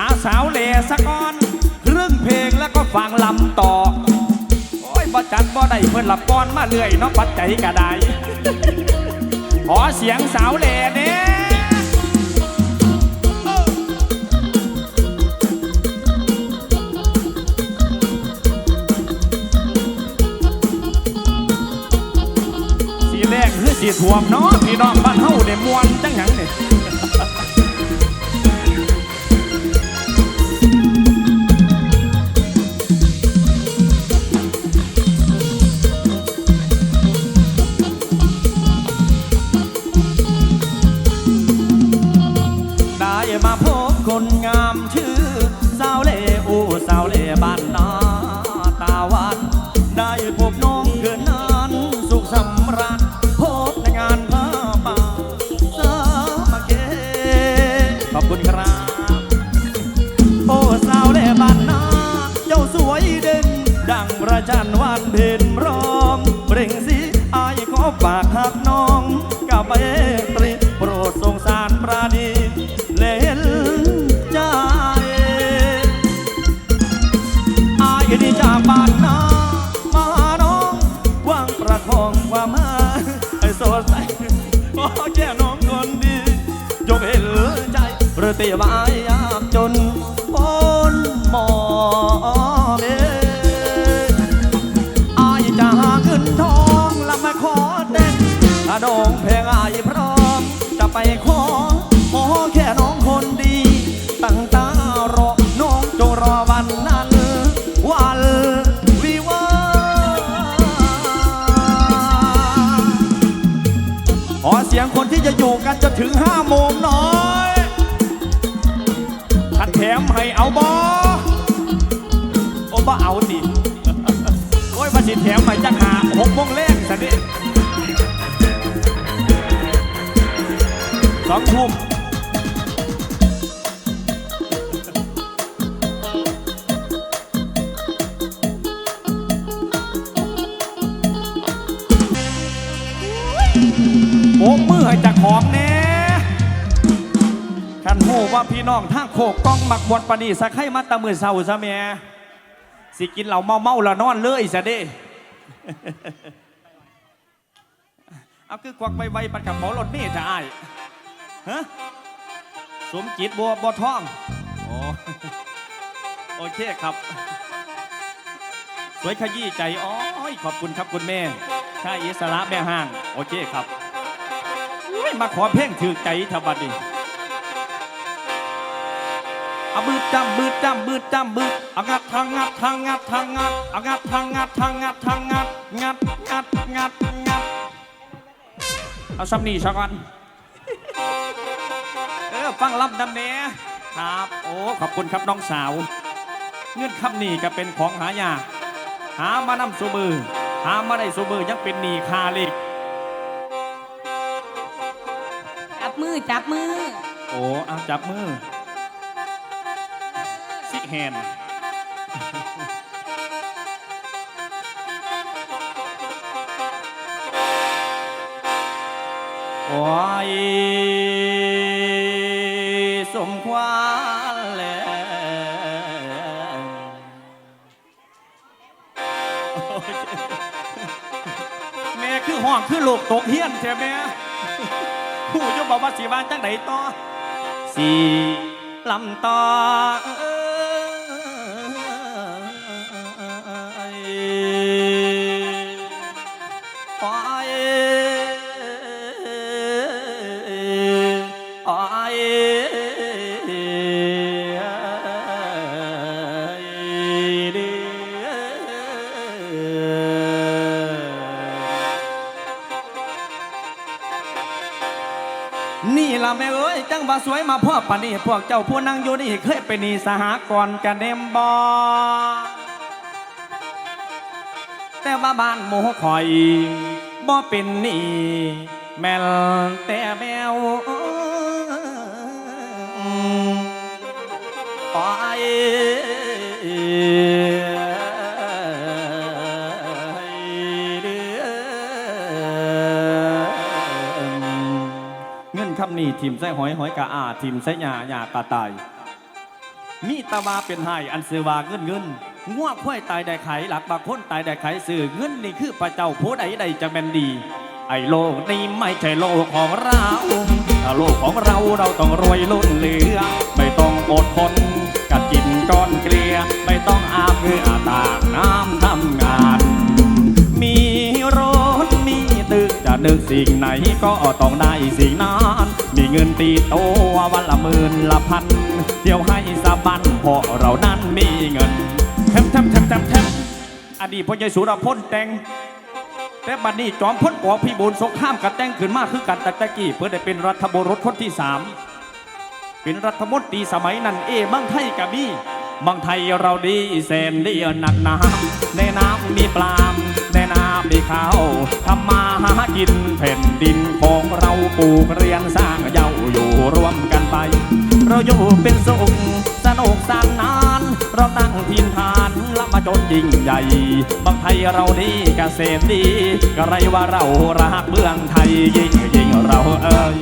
อาสาวเลสะกอนครึ่งเพลงแล้วก็ฟังลำต่อ โอ้ยบ่จัดบ่ได้เพิ่นละป้อนมาเรื่อยเนาะปัดใจกระไดขอเสียงสาวเลเนี่ยสีแดงหรือสีท่วมเนาะพี่น้องบ้านเฮาเนี่ยมวนจังหยังเนี่ยาว วายยากจนปนหมอเมอายจะหาเงินทองและมาขอเต้นถ้าดองเพลงอายพร้อม จะไปขอขอแค่น้องคนดี ตั้งตารอน้องจงรอวันนั้น วันวิวาขอเสียงคนที่จะอยู่กันจนถึงห้าโมงน่อย สองทุ่มโอ้มือให้จากของแน่ขันหูว่าพี่น้องทางโคกกล้องหมักบวนปนีสักให้มาตะมือเศร้าซะแม่สิกินเหล่าเมาเมาล้วนอนเลยซะเด้เอาคือกวักไปไวปัดกับหมอรถนี่จะอาย ฮะสมจิตบัวบัวทองโอ้โอเคครับ สวยขยี้ใจอ๋อขอบคุณครับคุณแม่ค่าอิสระแม่ห้าง โอเคครับมาขอเพลงถือใจทบัดดิเอาบืดจำบืดจำบืดจำบืดอางัดทางงัดทางงัดทางงัดอางัดทางงัดทางงัดทางงัดงัดงัดงัดงัดเอาซับนี่สักวัน เออฟังลำดำเนครับโอ้ขอบคุณครับน้องสาว เงื่อนคำนี้ก็เป็นของหายากหามานำสูมือ หามาได้สูมือยังเป็นหนีคาเล็กจับมือจับมือ โอ้เอาจับมือซิกแฮน ด์โอ้ยสมควรแล้วแม่คือห้องคือลูกตกเฮียนใช่ไหมผู้ยกบอกว่าสีวานจังไหนต่อสีลำต่อ สวยมาพ่อปานี่พวกเจ้าผู้นั่งอยู่นี่เคยไปนีสหกรณ์กันเนมบอแต่ว่าบ้านหมูคอยบ่เป็นนี่แมลเต นคำนี้ทิมใส่หอยหอยกะอาทิมใส่หยาหยากะตายมีตาวาเป็นไห้อันเสือวาเงินเงินง่วควายตายได้ไขหลักบางคนตายได้ไขสื่อเงินนี่คือพระเจ้าผู้ใดใดจะเป็นดี ไอ้โลกนี้ไม่ใช่โลกของเราถ้าโลกของเราเราต้องรวยล้นเหลือ ไม่ต้องอดทนกัดกินก้อนเกลียไม่ต้องอาบเหงื่อตากน้ำทำงาน มีรถมีตึกจะนึกสิ่งไหนก็ต้องได้สิ่งนั้น เงินตีโตววันละหมื่นละพันเที่ยวให้สะบันเพราะเรานั้นมีเงินแทมแทมแทมแทมแทมอดีตพ่อใหญ่สุรพลแต่งแต่บัดนี้จอมพ้นปอพี่บุญสงครามกัดแต่งขึ้นมาคือกันแต่ตะกี้เพื่อได้เป็นรัฐบรุษคนที่สามเป็นรัฐมนตรีสมัยนั้นเอบางไทยกับมีบางไทยเราดีแสนดีหนักหนาในน้ำมีปลามในน้ำ มีข้าวทำมาหากินแผ่นดินของเราปลูกเรียนสร้างเย้าอยู่ร่วมกันไป เราอยู่เป็นสุขสนุกสร้างนาน เราตั้งทีมทานละมาจนยิ่งใหญ่บางไทยเราดีเกษตรดีก็ไรว่าเรารักเมืองไทยยิ่งยิ่งเราเอ่ย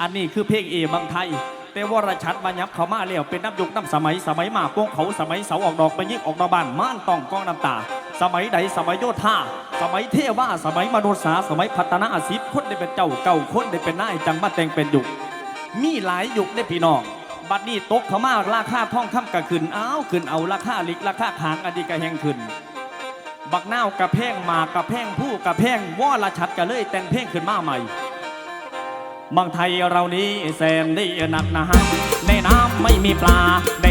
อันนี้คือเพลงเอบางไทยแต่วรชัดมายับเขามาแล้วเป็นน้ำยุคน้ำสมัยสมัยมาพวกเขาสมัยเสาออกดอกไปยิ่งออกดอกบานม่านต้องกองน้ำตา สมัยใดสมัยโยธาสมัยเทวาสมัยมนุษย์สาสมัยพัฒนาอาชีพคนได้เป็นเจ้าเก่าคนได้เป็นนายจังมาแต่งเป็นยุคมีหลายยุคได้พี่น้อง บัดนี้ตกขมาราคาท่องคำกระขึ้นอ้าวขึ้นเอาราคาลิกราคาขางอดีกระแหงขึ้น บักนาวกระแพงหมากกระแพงผู้กระแพงวรชัดกะเลยแต่งเพลงขึ้นมาใหม่บางไทยเรานี้แสนดีหนักหนาในน้ำไม่มีปลา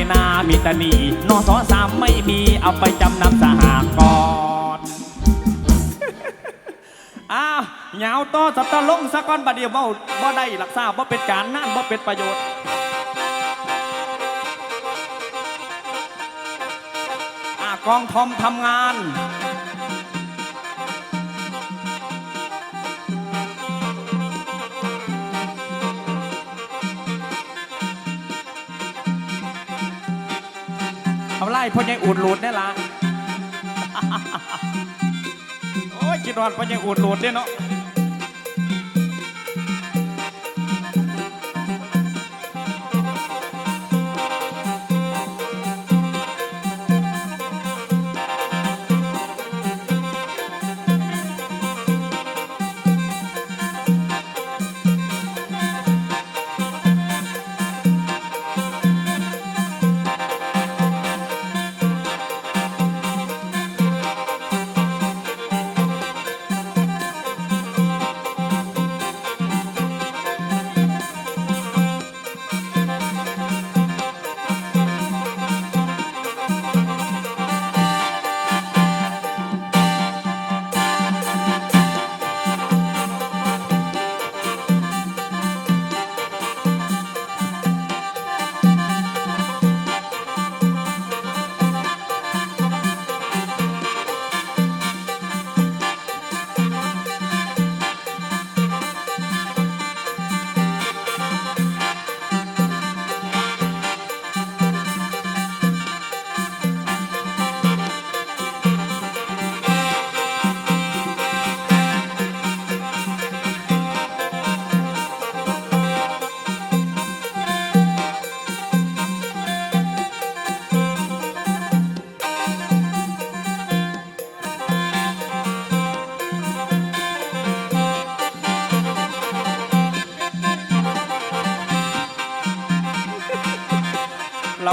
นนามีแต่หนีนอสอสามไม่มีเอาไปจำนำสหกรณ์อ้าวเหงาต่อสัตะลงสะก้อนบัดเดียวบ่าบ่ได้รักษาบ่เป็นการนั่นบ่เป็นประโยชน์อ่ากองทอมทำงานาไล่พ่อใหญ่อุดหลุดนี่ยละโอ้ยคิดว่าพ่อใหญ่อุดหลุดเนี่ยเนาะ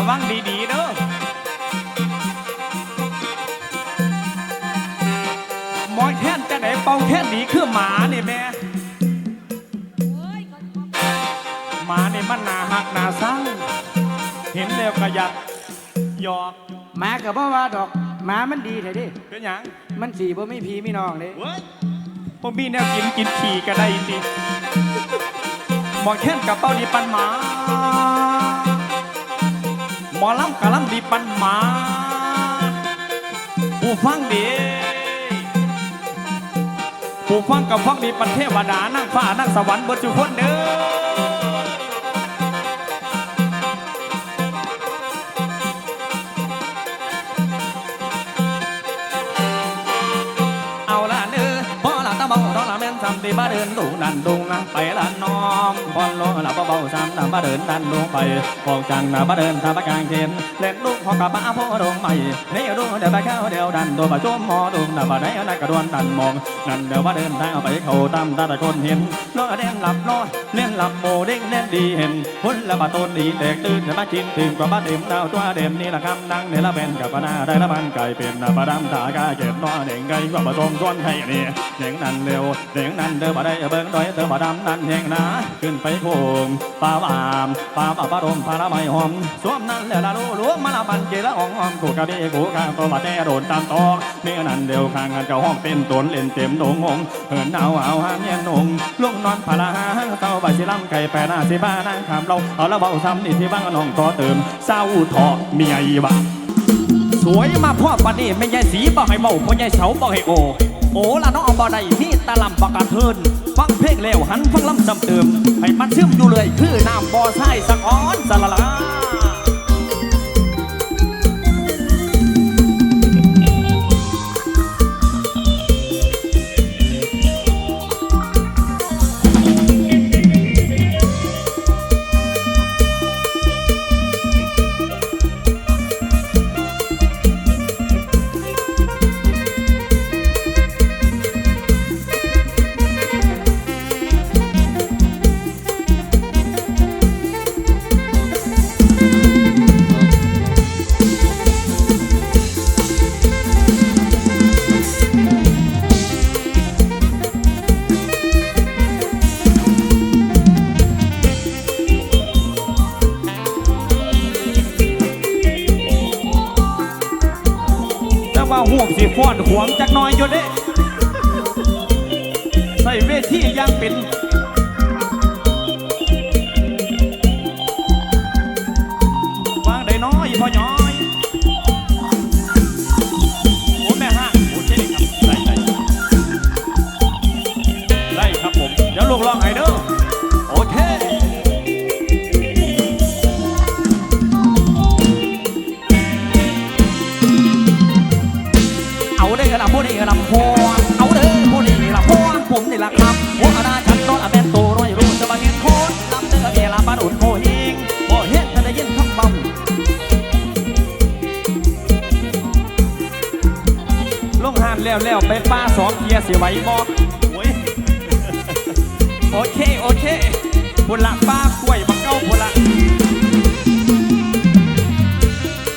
ระวังดีๆเด้อหมอยแค้นจะไหนเป่าแค้นดีคือหมาเนี่ยแม่หมาเนี่ยมันหนาหักหนาเศร้าเห็นแล้วก็อยากหยอกหมากับบ่ว่าดอกหมามันดีแท้เดิเป็นหยังมันสีบ่มีพี่มีน้องเด้เว้ยผมมีแนวกินกินขี่ก็ได้สิหมอแค้นกับเป้าดีปันหมา หมอลำกับลำดีปันหมาผู้ฟังดีผู้ฟังกับฟังดีปันเทวดานั่งฟ้านั่งสวรรค์บนจุคนเด้อ เอาละเนื้อพอละตะเบาเราละแม่นสำเดสิมาเดินดุงดันดุงไปละน้องพอนลงละเบาๆซ้ำนำมาเดินดันดุงไปพองจังนะมาเดินทำมากลางเขนเล่นลูกพอกับบ้าพ่อดงใหม่เดี๋ยวดูเดี๋ยวไปเข้าเดี๋ยวดันตัวมาจุ่มหอดุงนำมาได้นักกระดวนดันมองนั่นเดี๋ยวมาเดินทางไปเขาตามตาตะคนเห็นล้อเด่นหลับล้อเล่นหลับโมเด้งเล่นดีเห็นพุ่นละมาต้นดีแตกตื่นจะมากินถึงกว่าบ้าเต็มดาวตัวเด็มนี่ละคำนั่งเนี่ยละเป็นกับปนาได้ละมันไก่เป็นนะปลาดำตากาเก็บน้อเด้งไก่กว่าผสมส่วนให้นี่เด้งนั่นเร็วเด้งนั่นเดินมาได้เบิ่งดอยเติมมาดำนั่นแห่งนะขึ้นไปโคงป่าวามป่าป่าปลาดมปลาละไม้หอมสวมนั่นแหละละรู้ล้วงมาละมันเจละอ่องหอมกูกะเบกูกาตัวมาแต่โดนตามตอกเมื่อนั้นเดียวข้างกันเจ้าห้องเป็นตนเล่นเต็มดงหงเหินเอาเอาห้ามเย็นหงลุงนอนพาลาเต้าใบสิลำไก่แปรหน้าสิบ้านางคำเราเอาละเบาซ้ำนี่ที่บ้านน้องต่อเติมเศร้าทอเมียอีบะส วยมาพ่อปานนี้ไม่ใช่สีบ่ให้เมาพ่ใหญ่เสาบ่ให้โอ โอละน้องบ่ได้มีตะลำปากกาเทินฟังเพลงแล้วหันฟังลำจำเติม ให้มันซึมอยู่เลยคือน้ำบ่อไส้สักอ้อนสละลา สองเทียเสียไหวบ่โอ้ยโอเค โอเคบุญละป้ากล้วยบักเก้าบุญละ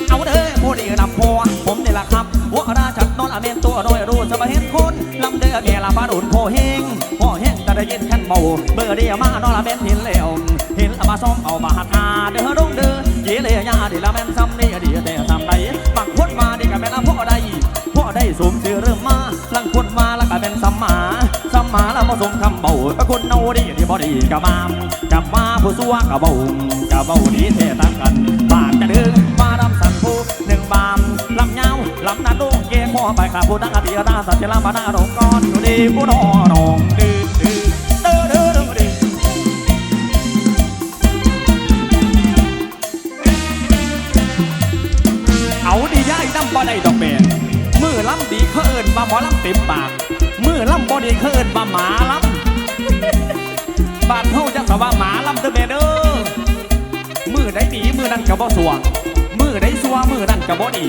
เอาเด้อโมดีนำพัวผมนี่ละครับหัวราชัดนอนอาเมนตัวน้อยรู้จะมาเห็นคนลำเด้อแก่ละบาดุนโพเฮงพ่อเฮงจะได้ยินขันเบาเบอร์เดียวมานอนอาเมนเห็นแล้วเห็นละมาซ้อมเอามาหัดอาเด้อดงเด้อเยเลยยาดีละแม่น คำเบาบางคนเอาดีที่บ่ดีกับมามกับมาผู้ซัวกับเบากับเบาดีเทต่างกันบานจะดึงมาดำสันผู้หนึ่งบามลำเงาลำนาดุงเกข้อไปขาผู้ดังอดีตตาสัจจลามานาดงก้อนดูดีผู้นอนองดื้อดื้อเอเด้อเด้อด้อเอาดีย่ายน้ำบ่ได้ดอกเบี้ยมือล้ำดีเขาเอิญว่าหมอล้ำเต็มปากมือล้ำบ่ดีเขาเอิญว่าหมาล้ำ กับบ่สัวมือได้สัวมือนั่นกับบ่ดี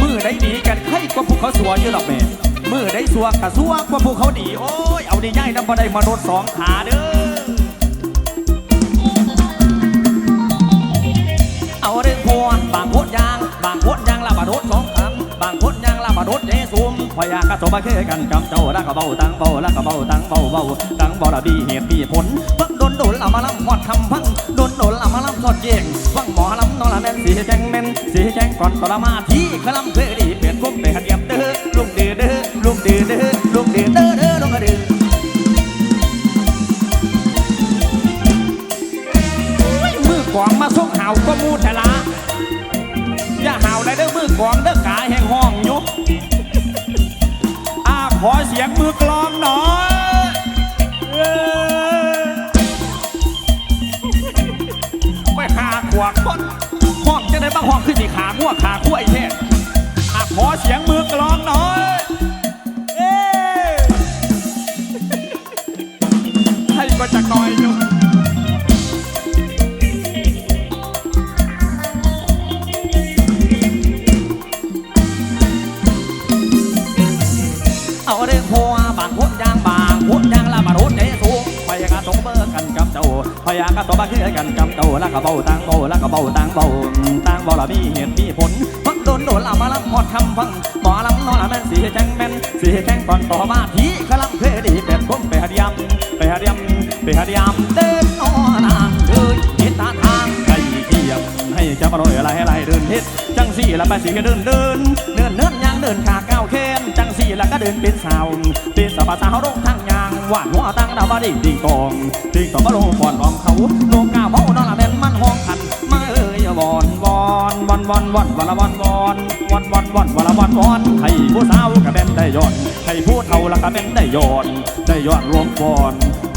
มือได้ดีกันใครกว่าพวกเขาสัวอยู่หรอกแม่มือได้สัวกับสัวกว่าพวกเขาดีโอ้ยเอาดีง่ายนำบ่ได้มนุษย์สองขาเด้อเอาเรื่องพวนบางโคตรยาง บางโคตรยางละบาดโดสองคันบางโคตยางละบาดโดเจซุมพยากระสบมาเคกันกับเจ้าล้วก็เบาตังเบาล้วก็เบาตังเบาเบาตังเบาละบีเหตุบีผลเพิ่งโดนโดนละมาลำหอดคำพังโดนโดน ละมาลำสอดเย่งฟังหมอลำนอนละแม่นสีแจงแม่นสีแจงก่อนตละมาที่ขลำเคยดีเปลี่ยนกุ้มไปหัดเดียบเด้อลุงเด้อเด้อลุงเด้อเด้อลุงเด้อเด้อเด้อลุงเด้อโอ้ยมือกวางมาส่งห่าก็มูแต่ละอย่าห่าเลยเด้อมือกวางเด้อกายแห่งห้องยู่อาขอเสียงมือกลองหน่อย วกบนห้องจะได้บ้างห้องขึ้นสีขาง่วขาขั้วไอ้เท่อาขอเสียงมือกลองหน่อยเอ้ย จ้าพยากระตัวบ้าคือกันกับเจ้าแล้วก็เบาตังเบาแล้วก็เบาตังเบาตังเบาละมีเหตุมีผลพักโดนโดนละมาลำพอดคำฟังหมอลำนอนละแม่นสีแจ้งแม่นสีแจ้งก่อนต่อมาทีกำลังเพลดีเป็ดผมไปหาดยำไปหาดยำไปหาดยำเดินนอนางเดินเห็นตาทางไก่เกียมให้จะมาลอยอะไรอะไรเดินเฮ็ดจังสี่ละไปสีก็เดินเดินเดินเดินยางเดินขาก้าวเข้มจังสี่ละก็เดินเป็นสาวเป็นสาวสาวโรคทางยาง หวานหัวตั้งดาวดิ่งดิ่งตองดิ่งตองก็ลงก่อนรองเขาโลกาเบ้านอนละแม่นมันห้องขันมาเอ้ยวอนวอนวอนวอนวอนวอนละวอนวอนวอนวอนวอนวอนละวอนวอนให้ผู้สาวก็เป็นได้ยอนให้ผู้เฒ่าละก็เป็นได้ยอนได้ยอนรวมก่อน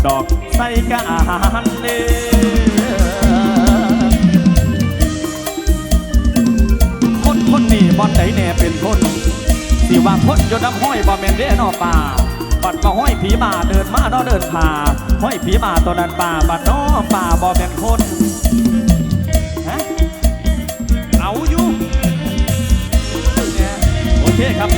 ดอกใส่กาหันเด้คนคนนี้บอลไหนแน่เป็นคนสิว่าคนอยนน้ำห้อยบ่แม่นเด้นอป่า บัดมาห้อยผีมาเดินมาเนอเดินผ่าห้อยผีมาตัวนั้นป่าบัดน้อป่าบ่แม่นคนฮะเอาอยู่โอเคครับ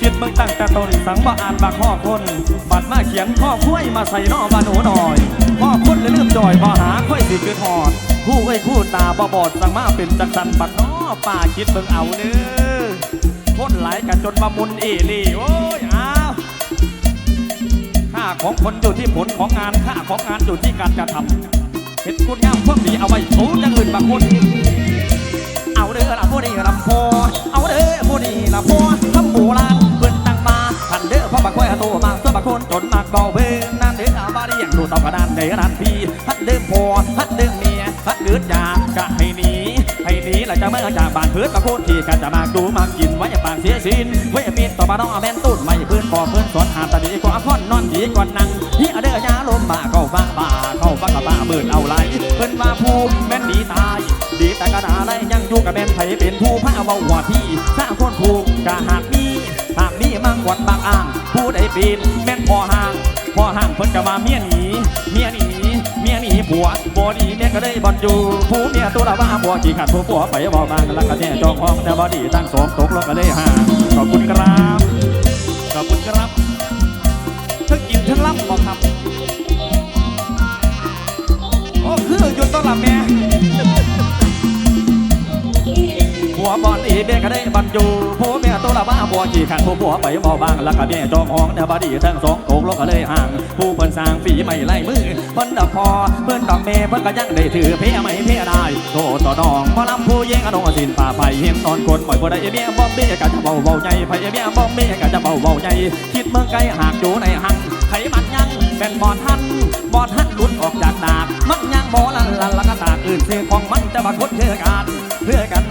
คิดมึงตั้งแต่ต้นสังบ่อ่านบักข้อคน บัดมาเขียนข้อคุ้ยมาใส่นอบาหนูหน่อยข้อคนเลยลืมจอยบ่หาค่อยสิคือหอดคู่ไอ้ยคู่ตาบ่บอดสังมาเป็นจักสันบัดน้อป่าคิดเบิ่งเอาเด้อคนหลายกันจนมามุนเอลี่โอ้ย ของคนอยู่ที่ผลของงานค่าของงานอยู่ที่การกระทำเห็นคุณงามพวกนี้เอาไว้สูงอย่างอื่นบางคนเอาเด้อละผู้นี้ลำโพเอาเด้อผู้นี้ละโพทำโบราณเพิ่นตั้งมาพันเด้อพ่อบักไว้ตัวมากตัวบักคนจนมากเบาเบิ่นนั่นเด้ออาบาเรียงดูต่อกระดานในระดานพี่ฮัดเด้อพ่อฮัดเด้อเมียฮัดเดือดยากะให้หนีให้หนีและจะเมื่อจากบ้านเพื่อนบักคนที่กันจะมากดูมากกินไว้ปากเสียสินไว้มีต่อมาน้องแม่นตูดไม่เพื่อนพอเพื่อนสอนหาตาดีกว่าคอน นอนดีกว่านั่งเฮียเด้อยาลมบ่าเข้าฟังบ่าเข้าฟังกับบ่าเบิ่นเอาไรเพิ่นว่าผู้แม่นดีตาย ดีแต่กระดาไรยังอยู่กับแม่นไผเป็นผู้พาเบาหัวพี่สร้างคนผูกกะหากมีหากมีมังกรบางอ่าง ผู้ใดปีนแม่นพอห่างพอห่างเพิ่นก็มาเมียหนีเมียหนีเมียหนีผัวบ่ดีเนี่ยก็ได้บอลอยู่ผู้เมียตัวละว่าผัวขี้ขัดผู้ผัวไปบ่บางแล้วก็แน่จองห้องแต่บ่ดีตั้งสมตกลงก็เลยห่างขอบคุณครับขอบคุณครับ แม่หัวบอลอีเบี้ยก็ได้บรรจูผู้เมียตัวละบ้าบัวขี่ขันผู้ผัวไปบ่บางแล้วก็เมียจองห้องเดี๋ยวบดีทั้งสองโกงลงก็เลยห่าง ผู้เพิ่นสร้างฝีไม่ไล่มือเพิ่นดอกพอเพิ่นดอกเมเพิ่นก็ยังได้ถือเพียไม่เพียได้โตต่อดองพอลำผู้เย่งอนุสินป่าไผ่เห็นนอนคนปล่อยผู้ใดเมียบ่เมียก็จะเบาเบาใหญ่ไผ่เมียบ่เมียก็จะเบาเบาใหญ่คิดเมืองไกลหากอยู่ในหังไขมันยังเป็นบอดทัน บอดทันหลุดออกจากดาบมันยังบ่ลันลันละก็ตากอื่นเสียของมันจะมาคดเพื่อกันเพื่อกัน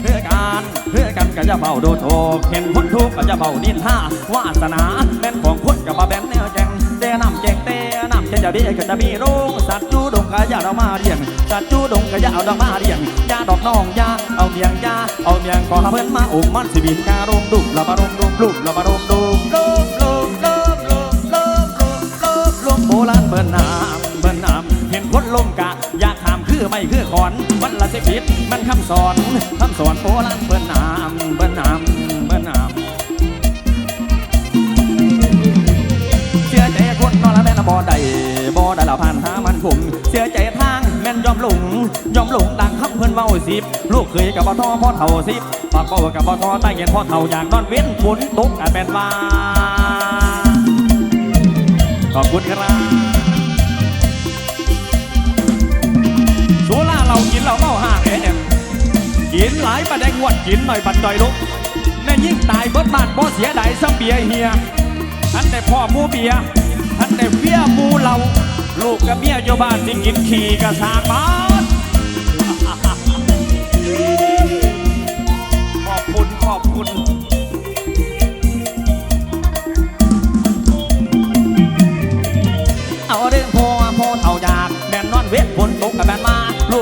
เพื่อการเพื่อกันก็จะเบาโดโทเห็นพ้นทุกก็จะเบานินท่าวาสนาแม่นของคนกับมาแบนแนวแจงเตะน้ำแจงเตะน้ำแจงจะเบี้ยก็จะมีโรงสัตว์จูดงกะยาดอกมาเรียงสัตว์จูดงกะยาเอาดอกมาเรียงยาดอกน้องยาเอาเมียงยาเอาเมียงขอเพิ่นมาอุ้มมันสิบินการงดุมละบารมดุมลุมละบารมดุม คนลมกะ อยากถามคือไม่คือขอนมันละสิผิดมันคำสอนคำสอนโบราณเบิ่นน้ำเบิ่นน้ำเบิ่นน้ำเชื่อใจคนนอนละแม่นบ่ได้บ่ได้ละผ่านหามันผมเชื่อใจทางแม่นยอมหลงยอมหลงดังคำเพิ่อนเว้าสิบลูกเคยกับบ่ทอพ่อเฒ่าสิบปากเบากับบ่ทอใต้เงินพ่อเฒ่าอยากนอนเว้นฝนตกกะเป็นว่าขอบคุณครับ กินเหล้าเมาห่างเอ็มกินหลายประแดงวดกินหน่อยบัดดอยลุกแม่ยิ่งตายเบิดบ้านบ่เสียดายซ้ำเบียเฮียท่านได้พ่อมูเบียท่านได้เฟี้ยมูเราลูกกับเมียอยู่บ้านที่กินขี่กระสางบ้า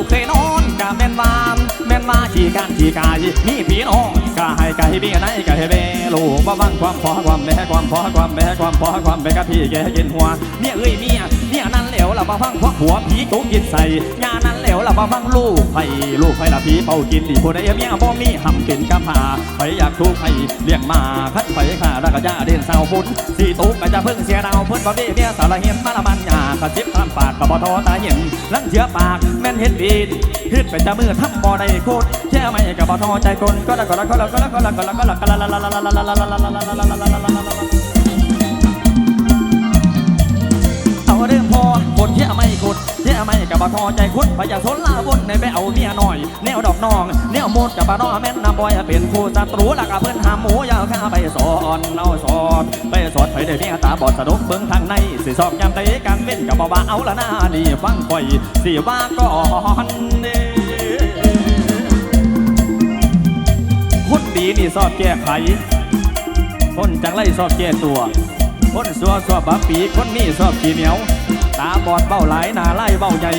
ลูกเคยนอนกับแม่นวามแม่นมาขี่การขี่กายมีพี่น้องกาให้กายเบี้ยไหนกายเบลูกว่าบังความพอความแม่ความพอความแม่ความพอความแม่กับพี่แกกินหัวเมียเอ้ยเมียเมียนั่นเหลวเรามาฟังเพราะหัวผีตุกกินใส่ยาน เหลดี๋ยวละมาฟังลูกไผ่ลูกไผ่ละพี่เป่ากินดีผู้ใดเมียบ่มีหำเป็นกำพร้าไผ่อยากถูกไผ่เลี้ยงมาคัดไผ่ขาแล้วก็จะเด่นสาวบุญสีตุกก็จะเพิ่งเสียดาวพิ่นบ่มีเมียสารเห็นมาละมันยากระซิบตามปากก็บ่ทอตาเห็นลังเชื้อปากแม่นเฮ็ดดีขึ้นไปจะมือทำบ่ได้โคตรแค่ไม่ก็บ่ทอใจคนก็ละก็ละก็ละก็ละก็ละก็ละก็ละก็ละละละละละละละละละละละละละเอาเรื่องพอคนเที่ยไม่ขุด เที่ไม่กับบ่ทอใจคุดพยาสนลาบนในไปเอาเมียหน่อย แนวดอกน้อง แนวโมดกับบ่นอแม่นนำบอยเป็นคู่ศัตรูแล้วก็เพิ่นหามหมูยาวข้าไปสอนเอาสอนไปสอนไปได้เมียตาบอดสะดุกเบิ่งทางในสิสอกยามใดการเว้นกับบ่ว่าเอาละหน้านี่ฟังข่อยสิว่าก่อนเด้คนดีนี่สอบแก้ไขคนจังไรสอบแก้ตัว คนสัวสัวบาปีคนมีสอบขี้เหนียว ตาบอดเบ้าหลายหน้าไล่เบ้าใหญ่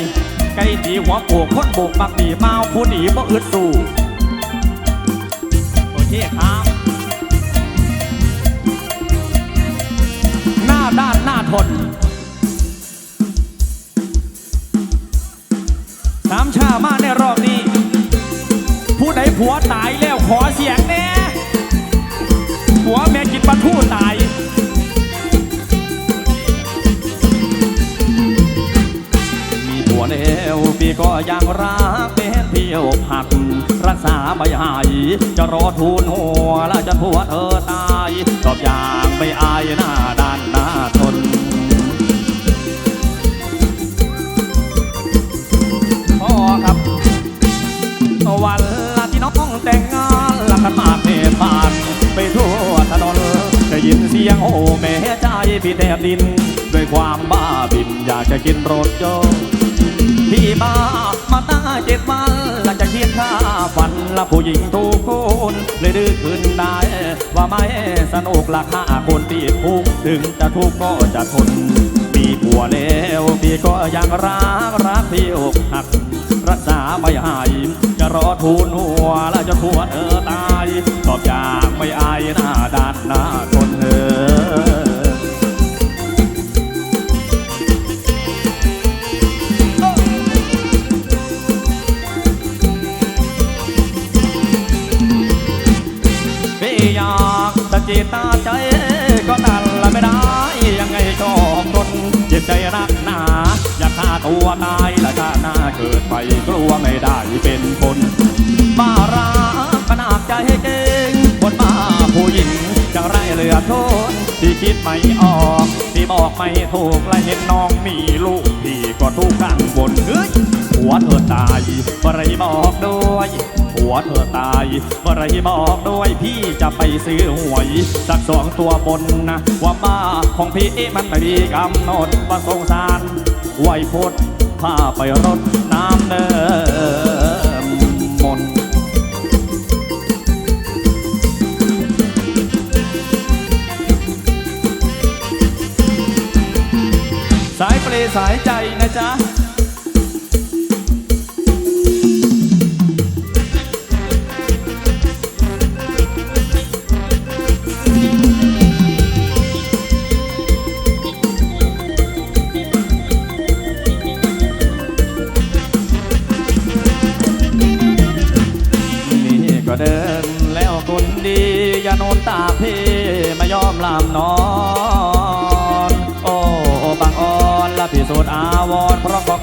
ไก่ตีหัวโปกคนโบกมักมีเมาผู้หนีบ่อึดสู้โอเคครับหน้าด้านหน้าทนสามชามาในรอบนี้ ผู้ใดผัวตายแล้วขอเสียงแน่ผัวแม่กินปลาทูตาย ก็ยังรักเป็นเที่ยวผัก รักษาใบหาย จะรอทูลหัวและจะผัวเธอตายตอบอย่างไม่อายหน้าด้านหน้าทนพ่อครับ วันละที่น้องแต่งงานละกันมากเทพานไปทั่วถนนได้ยินเสียงโอ้แม่ใจพี่แทบดิน ด้วยความบ้าบินอยากจะกินรถโยน พี่บ้ามาตั้งเจ็ดวันหลังจากเคียนข้าฝันละผู้หญิงทุกคนเลยดื้อขึ้นได้ ว่าไม่สนุกราคาคนตีคุกถึงจะทุกข์ก็จะทนมีผัวแล้วพี่ก็ยังรักรักพี่อกหักรักษาไม่หายจะรอทูลหัวแล้วจะทัวเธอตายตอบอย่างไม่อายหน้าด้านหน้าคน จิตตาใจก็ตันละไม่ได้ ยังไงก็ทนเจ็บใจรักหนา อยากฆ่าตัวตายและชาหน้าเกิดไปกลัวไม่ได้เป็นคนบ้ารักขนา อโทษที่คิดไม่ออกที่บอกไม่ถูกและเห็นน้องมีลูกพี่ก็ทุกข์ข้งบนเฮ้ยหัวเธอตายบ่ไรบอกด้วยหัวเธอตายบ่ไรบอกด้วยพี่จะไปซื้อหวยสักสองตัวบนนะว่าบ้าของพี่มันไม่มีกำหนดว่าสงสารไหวพดพาไปรดน้ำเดิม สายใจนะจ๊ะ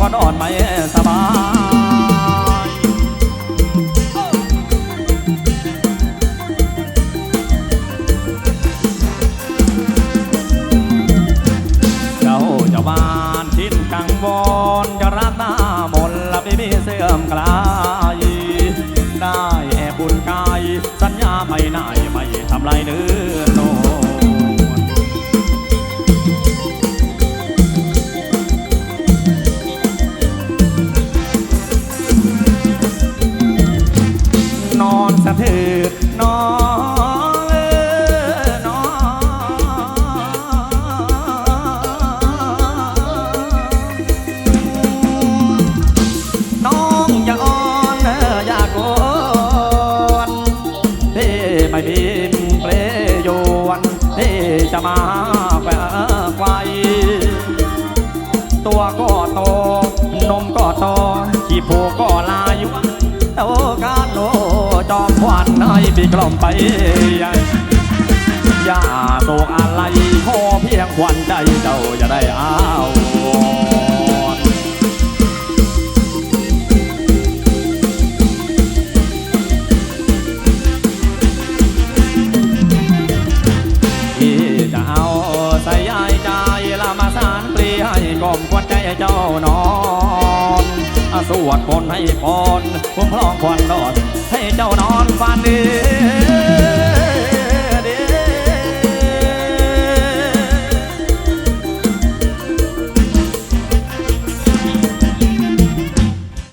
อนออนไม่สบาย ตัวก็โต นมก็โตขี้ผูก็ลายุโตการโอ้จอมขวัญนายไปีกล่อมไปอย่าตกอะไรขอเพียงควันใจเจ้าจะได้เอา เจ้านอนสวดมนต์ให้พรคุ้มครองควันดอด ให้เจ้านอนฝันดี